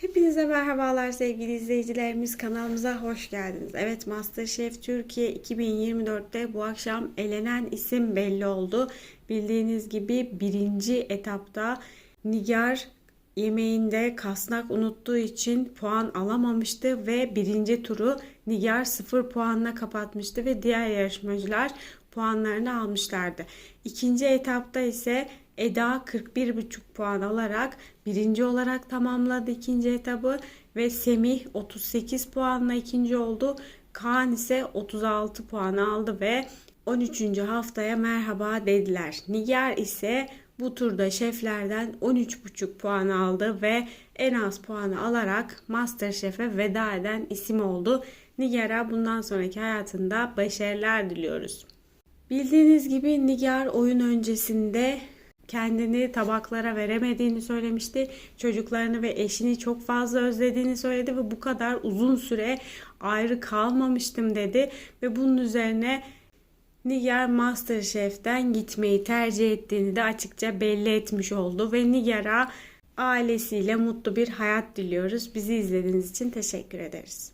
Hepinize merhabalar sevgili izleyicilerimiz kanalımıza hoş geldiniz. Evet Masterchef Türkiye 2024'te bu akşam elenen isim belli oldu. Bildiğiniz gibi birinci etapta Nigar yemeğinde kasnak unuttuğu için puan alamamıştı ve birinci turu Nigar 0 puanla kapatmıştı ve diğer yarışmacılar puanlarını almışlardı. İkinci etapta ise Eda 41,5 puan alarak birinci olarak tamamladı ikinci etabı ve Semih 38 puanla ikinci oldu. Kaan ise 36 puan aldı ve 13. haftaya merhaba dediler. Nigar ise bu turda şeflerden 13,5 puan aldı ve en az puanı alarak Masterchef'e veda eden isim oldu. Nigar'a bundan sonraki hayatında başarılar diliyoruz. Bildiğiniz gibi Nigar oyun öncesinde kendini tabaklara veremediğini söylemişti. Çocuklarını ve eşini çok fazla özlediğini söyledi ve bu kadar uzun süre ayrı kalmamıştım dedi ve bunun üzerine Nigar Masterchef'ten gitmeyi tercih ettiğini de açıkça belli etmiş oldu ve Nigar'a ailesiyle mutlu bir hayat diliyoruz. Bizi izlediğiniz için teşekkür ederiz.